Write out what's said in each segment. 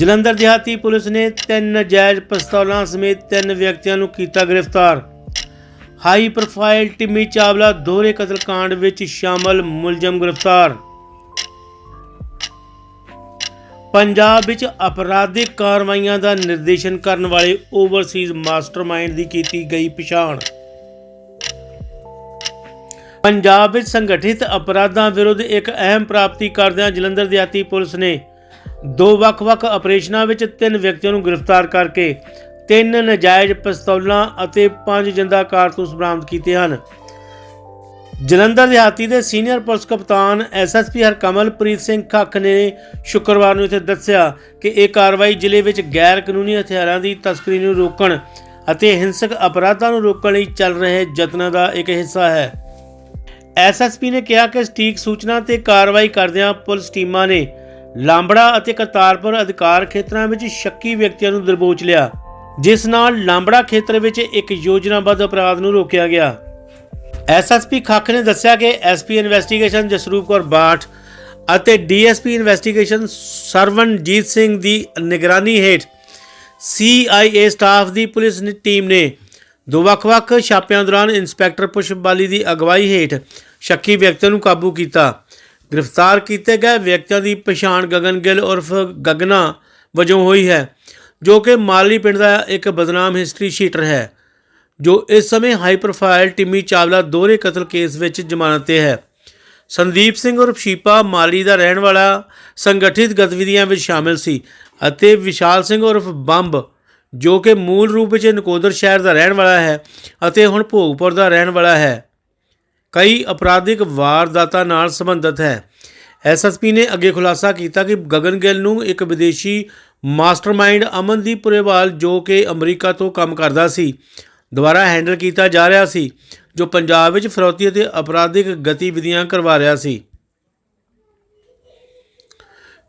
ਜਲੰਧਰ ਦਿਹਾਤੀ ਪੁਲਿਸ ਨੇ ਤਿੰਨ ਨਜਾਇਜ਼ ਪਿਸਤੌਲਾਂ ਸਮੇਤ ਤਿੰਨ ਵਿਅਕਤੀਆਂ ਨੂੰ ਕੀਤਾ ਗ੍ਰਿਫਤਾਰ। ਹਾਈ ਪ੍ਰੋਫਾਈਲ ਟਿੰਮੀ ਚਾਵਲਾ ਦੋਹਰੇ ਕਤਲकांड ਵਿੱਚ ਸ਼ਾਮਲ, ਮੁਲਜ਼ਮ ਗ੍ਰਿਫਤਾਰ। ਪੰਜਾਬ ਵਿੱਚ ਅਪਰਾਧਿਕ ਕਾਰਵਾਈਆਂ ਦਾ ਨਿਰਦੇਸ਼ਨ ਕਰਨ ਵਾਲੇ ਓਵਰਸੀਜ਼ ਮਾਸਟਰਮਾਈਂਡ ਦੀ ਕੀਤੀ ਗਈ ਪਛਾਣ। ਪੰਜਾਬ ਵਿੱਚ ਸੰਗਠਿਤ ਅਪਰਾਧਾਂ ਵਿਰੁੱਧ ਇੱਕ ਅਹਿਮ ਪ੍ਰਾਪਤੀ ਕਰਦਿਆਂ ਜਲੰਧਰ ਦਿਹਾਤੀ ਪੁਲਿਸ ਨੇ ਦੋ ਵੱਖ-ਵੱਖ ਆਪਰੇਸ਼ਨਾਂ ਵਿੱਚ ਤਿੰਨ ਵਿਅਕਤੀਆਂ ਨੂੰ ਗ੍ਰਿਫਤਾਰ ਕਰਕੇ ਤਿੰਨ ਨਜਾਇਜ਼ ਪਿਸਤੌਲਾਂ ਅਤੇ ਪੰਜ ਜਿੰਦਾ ਕਾਰਤੂਸ ਬਰਾਮਦ ਕੀਤੇ ਹਨ। ਜਲੰਧਰ, ਦਿਹਾਤੀ ਦੇ ਸੀਨੀਅਰ ਪੁਲਿਸ ਕਪਤਾਨ ਐਸਐਸਪੀ ਹਰਕਮਲਪ੍ਰੀਤ ਸਿੰਘ ਖੱਖ ਨੇ ਸ਼ੁੱਕਰਵਾਰ ਨੂੰ ਇੱਥੇ ਦੱਸਿਆ ਕਿ ਇਹ ਕਾਰਵਾਈ ਜ਼ਿਲ੍ਹੇ ਵਿੱਚ ਗੈਰ ਕਾਨੂੰਨੀ ਹਥਿਆਰਾਂ ਦੀ ਤਸਕਰੀ ਨੂੰ ਰੋਕਣ ਅਤੇ ਹਿੰਸਕ ਅਪਰਾਧਾਂ ਨੂੰ ਰੋਕਣ ਲਈ ਚੱਲ ਰਹੇ ਯਤਨਾਂ ਦਾ ਇੱਕ ਹਿੱਸਾ ਹੈ। ਐਸਐਸਪੀ ਨੇ ਕਿਹਾ ਕਿ ਸਟੀਕ ਸੂਚਨਾ ਤੇ ਕਾਰਵਾਈ ਕਰਦਿਆਂ ਪੁਲਿਸ ਟੀਮਾਂ ਨੇ ਲਾਂਬੜਾ ਅਤੇ ਕਰਤਾਰਪੁਰ ਅਧਿਕਾਰ ਖੇਤਰਾਂ ਵਿੱਚ ਸ਼ੱਕੀ ਵਿਅਕਤੀਆਂ ਨੂੰ ਦਰਬੋਚ ਲਿਆ, ਜਿਸ ਨਾਲ ਲਾਂਬੜਾ ਖੇਤਰ ਵਿੱਚ ਇੱਕ ਯੋਜਨਾਬੱਧ ਅਪਰਾਧ ਨੂੰ ਰੋਕਿਆ ਗਿਆ। ਐਸਐਸਪੀ ਖੱਖ ਨੇ ਦੱਸਿਆ ਕਿ ਐਸਪੀ ਇਨਵੈਸਟੀਗੇਸ਼ਨ ਜਸਰੂਪ ਕੌਰ ਬਾਠ ਅਤੇ ਡੀਐਸਪੀ ਇਨਵੈਸਟੀਗੇਸ਼ਨ ਸਰਵਨਜੀਤ ਸਿੰਘ ਦੀ ਨਿਗਰਾਨੀ ਹੇਠ ਸੀਆਈਏ ਸਟਾਫ ਦੀ ਪੁਲਿਸ ਟੀਮ ਨੇ ਦੋ ਵੱਖ-ਵੱਖ ਛਾਪਿਆਂ ਦੌਰਾਨ ਇੰਸਪੈਕਟਰ ਪੁਸ਼ਪਬਾਲੀ ਦੀ ਅਗਵਾਈ ਹੇਠ ਸ਼ੱਕੀ ਵਿਅਕਤੀਆਂ ਨੂੰ ਕਾਬੂ ਕੀਤਾ। ਗ੍ਰਿਫਤਾਰ ਕੀਤੇ ਗਏ ਵਿਅਕਤੀਆਂ ਦੀ ਪਛਾਣ ਗਗਨ ਗਿੱਲ ਉਰਫ ਗਗਨਾ ਵਜੋਂ ਹੋਈ ਹੈ, ਜੋ ਕਿ ਮਾਲੀ ਪਿੰਡ ਦਾ ਇੱਕ ਬਦਨਾਮ ਹਿਸਟਰੀ ਸ਼ੀਟਰ ਹੈ, ਜੋ ਇਸ ਸਮੇਂ ਹਾਈ ਪ੍ਰੋਫਾਈਲ ਟਿੰਮੀ ਚਾਵਲਾ ਦੋਹਰੇ ਕਤਲ ਕੇਸ ਵਿੱਚ ਜ਼ਮਾਨਤ ਤੇ ਹੈ। ਸੰਦੀਪ ਸਿੰਘ ਉਰਫ ਸ਼ੀਪਾ ਮਾਲੀ ਦਾ ਰਹਿਣ ਵਾਲਾ ਸੰਗਠਿਤ ਗਤੀਵਿਧੀਆਂ ਵਿੱਚ ਸ਼ਾਮਿਲ ਸੀ ਅਤੇ ਵਿਸ਼ਾਲ ਸਿੰਘ ਉਰਫ ਬੰਬ, ਜੋ ਕਿ ਮੂਲ ਰੂਪ ਵਿੱਚ ਨਕੋਦਰ ਸ਼ਹਿਰ ਦਾ ਰਹਿਣ ਵਾਲਾ ਹੈ ਅਤੇ ਹੁਣ ਭੋਗਪੁਰ ਦਾ ਰਹਿਣ ਵਾਲਾ ਹੈ। ਕਈ ਅਪਰਾਧਿਕ ਵਾਰਦਾਤਾਂ ਨਾਲ ਸੰਬੰਧਿਤ ਹੈ। ਐਸਐਸਪੀ ਨੇ ਅੱਗੇ ਖੁਲਾਸਾ ਕੀਤਾ ਕਿ ਗਗਨ ਗਿੱਲ ਨੂੰ ਇੱਕ ਵਿਦੇਸ਼ੀ ਮਾਸਟਰਮਾਈਂਡ ਅਮਨਦੀਪ ਪੁਰੇਵਾਲ ਜੋ ਕਿ ਅਮਰੀਕਾ ਤੋਂ ਕੰਮ ਕਰਦਾ ਸੀ, ਦੁਆਰਾ ਹੈਂਡਲ ਕੀਤਾ ਜਾ ਰਿਹਾ ਸੀ, ਜੋ ਪੰਜਾਬ ਵਿੱਚ ਫਰੌਤੀ ਅਤੇ ਅਪਰਾਧਿਕ ਗਤੀਵਿਧੀਆਂ ਕਰਵਾ ਰਿਹਾ ਸੀ।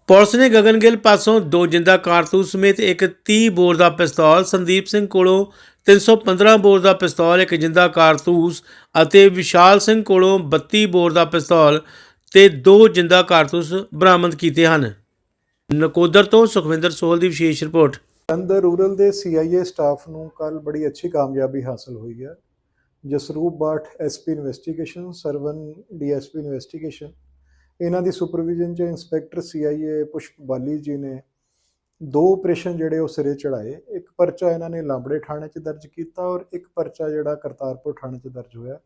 ਪੁਲਿਸ ਨੇ ਗਗਨ ਗਿੱਲ ਪਾਸੋਂ ਦੋ ਜਿੰਦਾ ਕਾਰਤੂਸ ਸਮੇਤ ਇੱਕ 30 ਬੋਰ ਦਾ ਪਿਸਤੌਲ ਸੰਦੀਪ ਸਿੰਘ ਕੋਲੋਂ 315 ਬੋਰ ਦਾ ਪਿਸਤੌਲ, ਇੱਕ ਜਿੰਦਾ ਕਾਰਤੂਸ ਅਤੇ ਵਿਸ਼ਾਲ ਸਿੰਘ ਕੋਲੋਂ 32 ਬੋਰ ਦਾ ਪਿਸਤੌਲ ਤੇ ਦੋ ਜਿੰਦਾ ਕਾਰਤੂਸ ਬਰਾਮਦ ਕੀਤੇ ਹਨ। ਨਕੋਦਰ ਤੋਂ ਸੁਖਵਿੰਦਰ ਸੋਹਲ ਦੀ ਵਿਸ਼ੇਸ਼ ਰਿਪੋਰਟ। ਅੰਦਰ ਰੂਰਲ ਦੇ ਸੀਆਈਏ ਸਟਾਫ ਨੂੰ ਕੱਲ ਬੜੀ ਅੱਛੀ ਕਾਮਯਾਬੀ ਹਾਸਲ ਹੋਈ ਹੈ। Jasroop Bath SP investigation Sarwan DSP investigation ਇਹਨਾਂ ਦੀ ਸੁਪਰਵਿਜ਼ਨ 'ਚ ਇੰਸਪੈਕਟਰ ਸੀਆਈਏ ਪੁਸ਼ਪ ਬਾਲੀ ਜੀ ਨੇ ਦੋ ਆਪਰੇਸ਼ਨ ਜਿਹੜੇ ਉਹ ਸਿਰੇ ਚੜਾਏ ਇੱਕ ਪਰਚਾ ਇਹਨਾਂ ਨੇ ਲਾਂਬੜੇ ਥਾਣੇ 'ਚ ਦਰਜ ਕੀਤਾ ਔਰ ਇੱਕ ਪਰਚਾ ਜਿਹੜਾ ਕਰਤਾਰਪੁਰ ਥਾਣੇ 'ਚ ਦਰਜ ਹੋਇਆ।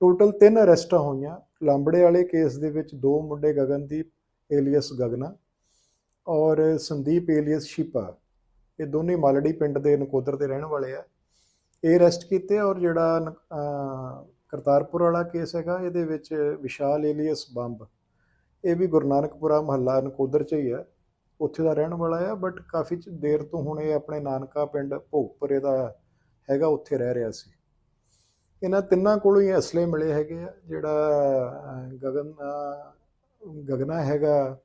ਟੋਟਲ ਤਿੰਨ ਅਰੈਸਟਾਂ ਹੋਈਆਂ। ਲਾਂਬੜੇ ਵਾਲੇ ਕੇਸ ਦੇ ਵਿੱਚ ਦੋ ਮੁੰਡੇ ਗਗਨਦੀਪ, ਏਲੀਅਸ ਗਗਨਾ ਔਰ ਸੰਦੀਪ, ਏਲੀਅਸ ਸ਼ੀਪਾ। ਇਹ ਦੋਨੇ ਮਾਲੜੀ ਪਿੰਡ ਦੇ ਨਕੋਦਰ ਦੇ ਰਹਿਣ ਵਾਲੇ ਆ। ਇਹ ਅਰੈਸਟ ਕੀਤੇ ਔਰ ਜਿਹੜਾ ਨ- ਕਰਤਾਰਪੁਰ ਵਾਲਾ ਕੇਸ ਹੈਗਾ, ਇਹਦੇ ਵਿੱਚ ਵਿਸ਼ਾਲ ਏਲੀਅਸ ਬੰਬ। ਇਹ ਵੀ ਗੁਰੂ ਨਾਨਕਪੁਰਾ ਮਹੱਲਾ ਨਕੋਦਰ ਚ ਹੀ ਹੈ ਉੱਥੇ ਦਾ ਰਹਿਣ ਵਾਲਾ ਆ ਬਟ ਕਾਫੀ ਚ- ਦੇਰ ਤੋਂ ਹੁਣ ਇਹ ਆਪਣੇ ਨਾਨਕਾ ਪਿੰਡ ਭੋਗਪੁਰੇ ਦਾ ਹੈਗਾ, ਉੱਥੇ ਰਹਿ ਰਿਹਾ ਸੀ। ਇਹਨਾਂ ਤਿੰਨਾਂ ਕੋਲੋਂ ਹੀ ਅਸਲੇ ਮਿਲੇ ਹੈਗੇ ਆ, ਜਿਹੜਾ ਗਗਨ ਗਗਨਾ ਹੈਗਾ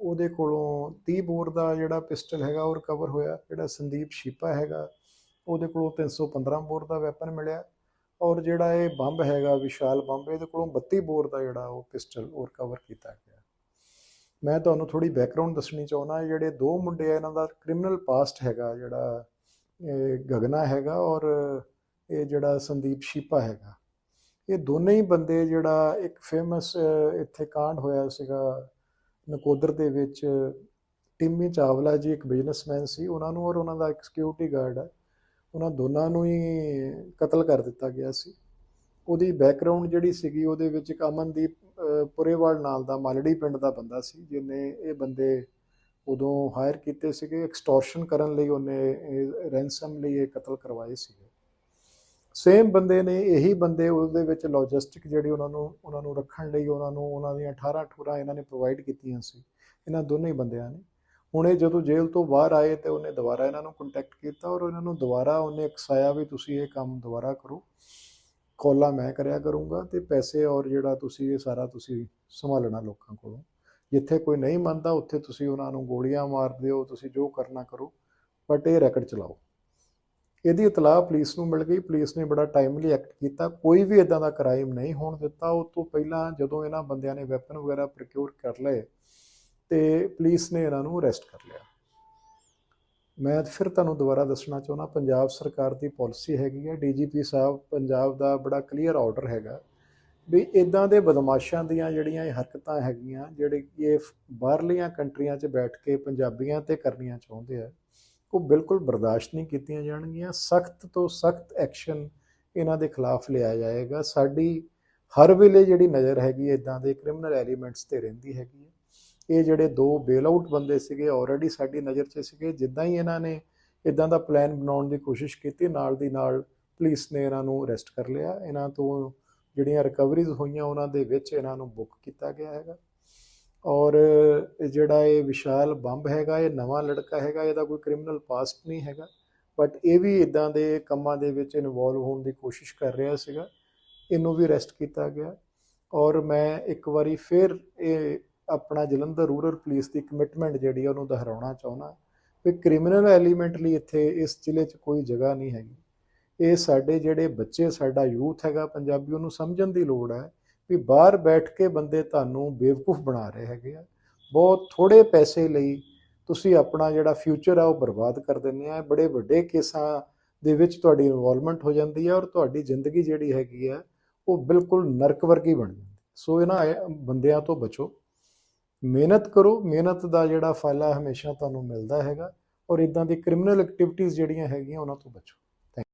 ਉਹਦੇ ਕੋਲੋਂ 30 ਬੋਰ ਦਾ ਜਿਹੜਾ ਪਿਸਟਲ ਹੈਗਾ, ਉਹ ਰਿਕਵਰ ਹੋਇਆ। ਜਿਹੜਾ ਸੰਦੀਪ ਸ਼ੀਪਾ ਹੈਗਾ, ਉਹਦੇ ਕੋਲੋਂ 315 ਬੋਰ ਦਾ ਵੈਪਨ ਮਿਲਿਆ। ਔਰ ਜਿਹੜਾ ਇਹ ਬੰਬ ਹੈਗਾ, ਵਿਸ਼ਾਲ ਬੰਬ, ਇਹਦੇ ਕੋਲੋਂ 32 ਬੋਰ ਦਾ ਜਿਹੜਾ ਉਹ ਪਿਸਟਲ ਉਹ ਰਿਕਵਰ ਕੀਤਾ ਗਿਆ। ਮੈਂ ਤੁਹਾਨੂੰ ਥੋੜੀ ਬੈਕਗ੍ਰਾਉਂਡ ਦੱਸਣੀ ਚਾਹੁੰਦਾ ਜਿਹੜੇ ਦੋ ਮੁੰਡੇ ਆ, ਇਹਨਾਂ ਦਾ ਕ੍ਰਿਮੀਨਲ ਪਾਸਟ ਹੈਗਾ, ਜਿਹੜਾ ਇਹ ਗਗਨਾ ਹੈਗਾ ਔਰ ਇਹ ਜਿਹੜਾ ਸੰਦੀਪ ਸ਼ੀਪਾ ਹੈਗਾ। ਇਹ ਦੋਨੇ ਹੀ ਬੰਦੇ ਜਿਹੜਾ ਇੱਕ ਫੇਮਸ ਇੱਥੇ ਕਾਂਡ ਹੋਇਆ ਸੀਗਾ ਨਕੋਦਰ ਦੇ ਵਿੱਚ। ਟਿੰਮੀ ਚਾਵਲਾ ਜੀ ਇੱਕ ਬਿਜ਼ਨਸਮੈਨ ਸੀ, ਉਹਨਾਂ ਨੂੰ ਔਰ ਉਹਨਾਂ ਦਾ ਇੱਕ ਸਿਕਿਉਰਿਟੀ ਗਾਰਡ ਹੈ ਉਹਨਾਂ ਦੋਨਾਂ ਨੂੰ ਹੀ ਕਤਲ ਕਰ ਦਿੱਤਾ ਗਿਆ ਸੀ। ਉਹਦੀ ਬੈਕਗ੍ਰਾਉਂਡ ਜਿਹੜੀ ਸੀਗੀ ਉਹਦੇ ਵਿੱਚ ਇੱਕ ਅਮਨਦੀਪ ਪੁਰੇਵਾਲ ਨਾਲ ਦਾ ਮਾਲੜੀ ਪਿੰਡ ਦਾ ਬੰਦਾ ਸੀ, ਜਿਹਨੇ ਇਹ ਬੰਦੇ ਉਦੋਂ ਹਾਇਰ ਕੀਤੇ ਸੀਗੇ ਐਕਸਟੋਰਸ਼ਨ ਕਰਨ ਲਈ ਉਹਨੇ ਰੈਂਸਮ ਲਈ ਇਹ ਕਤਲ ਕਰਵਾਏ ਸੀਗੇ। ਸੇਮ ਬੰਦੇ ਨੇ ਇਹੀ ਬੰਦੇ ਉਹਦੇ ਵਿੱਚ ਲੌਜਿਸਟਿਕ ਜਿਹੜੀ ਉਹਨਾਂ ਨੂੰ ਉਹਨਾਂ ਨੂੰ ਰੱਖਣ ਲਈ ਉਹਨਾਂ ਨੂੰ, ਉਹਨਾਂ ਦੀਆਂ 18 ਠੂਰਾਂ ਇਹਨਾਂ ਨੇ ਪ੍ਰੋਵਾਈਡ ਕੀਤੀਆਂ ਸੀ, ਇਹਨਾਂ ਦੋਨੇ ਹੀ ਬੰਦਿਆਂ ਨੇ। ਹੁਣ ਇਹ ਜਦੋਂ ਜੇਲ੍ਹ ਤੋਂ ਬਾਹਰ ਆਏ ਤੇ ਉਹਨੇ ਦੁਬਾਰਾ ਇਹਨਾਂ ਨੂੰ ਕੰਟੈਕਟ ਕੀਤਾ ਔਰ ਇਹਨਾਂ ਨੂੰ ਦੁਬਾਰਾ ਉਹਨੇ ਇਕਸਾਇਆ ਵੀ ਤੁਸੀਂ ਇਹ ਕੰਮ ਦੁਬਾਰਾ ਕਰੋ। ਕੋਲਾ ਮੈਂ ਕਰਿਆ ਕਰੂੰਗਾ ਤੇ ਪੈਸੇ ਔਰ ਜਿਹੜਾ ਤੁਸੀਂ, ਇਹ ਸਾਰਾ ਤੁਸੀਂ ਸੰਭਾਲਣਾ ਲੋਕਾਂ ਕੋਲੋਂ। ਜਿੱਥੇ ਕੋਈ ਨਹੀਂ ਮੰਨਦਾ, ਉੱਥੇ ਤੁਸੀਂ ਉਹਨਾਂ ਨੂੰ ਗੋਲੀਆਂ ਮਾਰ ਦਿਓ, ਤੁਸੀਂ ਜੋ ਕਰਨਾ ਕਰੋ, ਬਟ ਇਹ ਰੈਕਟ ਚਲਾਓ। ਇਹਦੀ ਇਤਲਾਹ ਪੁਲਿਸ ਨੂੰ ਮਿਲ ਗਈ, ਪੁਲਿਸ ਨੇ ਬੜਾ ਟਾਈਮਲੀ ਐਕਟ ਕੀਤਾ। ਕੋਈ ਵੀ ਇਦਾਂ ਦਾ ਕ੍ਰਾਈਮ ਨਹੀਂ ਹੋਣ ਦਿੱਤਾ। ਉਸ ਤੋਂ ਪਹਿਲਾਂ ਜਦੋਂ ਇਹਨਾਂ ਬੰਦਿਆਂ ਨੇ ਵੈਪਨ ਵਗੈਰਾ ਪ੍ਰੋਕਿਉਰ ਕਰ ਲਏ, ਤੇ ਪੁਲਿਸ ਨੇ ਇਹਨਾਂ ਨੂੰ ਅਰੈਸਟ ਕਰ ਲਿਆ। ਮੈਂ ਫਿਰ ਤੁਹਾਨੂੰ ਦੁਬਾਰਾ ਦੱਸਣਾ ਚਾਹੁੰਦਾ, ਪੰਜਾਬ ਸਰਕਾਰ ਦੀ ਪਾਲਿਸੀ ਹੈਗੀ ਹੈ, ਡੀਜੀਪੀ ਸਾਹਿਬ ਪੰਜਾਬ ਦਾ ਬੜਾ ਕਲੀਅਰ ਆਰਡਰ ਹੈਗਾ ਵੀ ਇਦਾਂ ਦੇ ਬਦਮਾਸ਼ਾਂ ਦੀਆਂ ਜਿਹੜੀਆਂ ਇਹ ਹਰਕਤਾਂ ਹੈਗੀਆਂ, ਜਿਹੜੇ ਕਿ ਇਹ ਬਾਹਰਲੀਆਂ ਕੰਟਰੀਆਂ 'ਚ ਬੈਠ ਕੇ ਪੰਜਾਬੀਆਂ ਤੇ ਕਰਨੀਆਂ ਚਾਹੁੰਦੇ ਆ, ਉਹ ਬਿਲਕੁਲ ਬਰਦਾਸ਼ਤ ਨਹੀਂ ਕੀਤੀਆਂ ਜਾਣਗੀਆਂ। ਸਖਤ ਤੋਂ ਸਖਤ ਐਕਸ਼ਨ ਇਹਨਾਂ ਦੇ ਖਿਲਾਫ ਲਿਆ ਜਾਏਗਾ। ਸਾਡੀ ਹਰ ਵੇਲੇ ਜਿਹੜੀ ਨਜ਼ਰ ਹੈਗੀ ਇਦਾਂ ਦੇ ਕ੍ਰਿਮੀਨਲ ਐਲੀਮੈਂਟਸ ਤੇ ਰਹਿੰਦੀ ਹੈਗੀ ਹੈ। ਇਹ ਜਿਹੜੇ ਦੋ ਬੇਲ ਆਊਟ ਬੰਦੇ ਸੀਗੇ ਆਲਰੇਡੀ ਸਾਡੀ ਨਜ਼ਰ 'ਚ ਸੀਗੇ। ਜਿੱਦਾਂ ਹੀ ਇਹਨਾਂ ਨੇ ਇਦਾਂ ਦਾ ਪਲਾਨ ਬਣਾਉਣ ਦੀ ਕੋਸ਼ਿਸ਼ ਕੀਤੀ, ਨਾਲ ਦੀ ਨਾਲ ਪੁਲਿਸ ਨੇ ਇਹਨਾਂ ਨੂੰ ਅਰੈਸਟ ਕਰ ਲਿਆ। ਇਹਨਾਂ ਤੋਂ ਜਿਹੜੀਆਂ ਰਿਕਵਰੀਜ਼ ਹੋਈਆਂ, ਉਹਨਾਂ ਦੇ ਵਿੱਚ ਇਹਨਾਂ ਨੂੰ ਬੁੱਕ ਕੀਤਾ ਗਿਆ ਹੈਗਾ। ਔਰ ਜਿਹੜਾ ਇਹ ਵਿਸ਼ਾਲ ਬੰਬ ਹੈਗਾ, ਇਹ ਨਵਾਂ ਲੜਕਾ ਹੈਗਾ, ਇਹਦਾ ਕੋਈ ਕ੍ਰਿਮੀਨਲ ਪਾਸਟ ਨਹੀਂ ਹੈਗਾ। ਬਟ ਇਹ ਵੀ ਇਦਾਂ ਦੇ ਕੰਮਾਂ ਦੇ ਵਿੱਚ ਇਨਵੋਲਵ ਹੋਣ ਦੀ ਕੋਸ਼ਿਸ਼ ਕਰ ਰਿਹਾ ਸੀਗਾ। ਇਹਨੂੰ ਵੀ ਅਰੈਸਟ ਕੀਤਾ ਗਿਆ। ਔਰ ਮੈਂ ਇੱਕ ਵਾਰੀ ਫਿਰ ਇਹ ਆਪਣਾ ਜਲੰਧਰ ਰੂਰਲ ਪੁਲਿਸ ਦੀ ਕਮਿਟਮੈਂਟ ਜਿਹੜੀ ਆ ਉਹਨੂੰ ਦੁਹਰਾਉਣਾ ਚਾਹੁੰਦਾ। ਵੀ ਕ੍ਰਿਮੀਨਲ ਐਲੀਮੈਂਟ ਲਈ ਇੱਥੇ ਇਸ ਜ਼ਿਲ੍ਹੇ 'ਚ ਕੋਈ ਜਗ੍ਹਾ ਨਹੀਂ ਹੈਗੀ। ਇਹ ਸਾਡੇ ਜਿਹੜੇ ਬੱਚੇ, ਸਾਡਾ ਯੂਥ ਹੈਗਾ ਪੰਜਾਬੀ ਉਹਨੂੰ ਸਮਝਣ ਦੀ ਲੋੜ ਹੈ ਵੀ ਬਾਹਰ ਬੈਠ ਕੇ ਬੰਦੇ ਤੁਹਾਨੂੰ ਬੇਵਕੂਫ ਬਣਾ ਰਹੇ ਹੈਗੇ ਆ। ਬਹੁਤ ਥੋੜੇ ਪੈਸੇ ਲਈ ਤੁਸੀਂ ਆਪਣਾ ਜਿਹੜਾ ਫਿਊਚਰ ਆ ਉਹ ਬਰਬਾਦ ਕਰ ਦਿੰਦੇ ਆ। ਬੜੇ ਵੱਡੇ ਕੇਸਾਂ ਦੇ ਵਿੱਚ ਤੁਹਾਡੀ ਇਨਵੋਲਵਮੈਂਟ ਹੋ ਜਾਂਦੀ ਹੈ ਔਰ ਤੁਹਾਡੀ ਜ਼ਿੰਦਗੀ ਜਿਹੜੀ ਹੈਗੀ ਆ, ਉਹ ਬਿਲਕੁਲ ਨਰਕ ਵਰਗੀ ਬਣ ਜਾਂਦੀ ਸੋ ਇਹਨਾਂ ਬੰਦਿਆਂ ਤੋਂ ਬਚੋ। ਮਿਹਨਤ ਕਰੋ, ਮਿਹਨਤ ਦਾ ਜਿਹੜਾ ਫਲ ਆ, ਹਮੇਸ਼ਾ ਤੁਹਾਨੂੰ ਮਿਲਦਾ ਹੈਗਾ ਔਰ ਇਦਾਂ ਦੀ ਕ੍ਰਿਮੀਨਲ ਐਕਟੀਵਿਟੀਜ਼ ਜਿਹੜੀਆਂ ਹੈਗੀਆਂ, ਉਹਨਾਂ ਤੋਂ ਬਚੋ।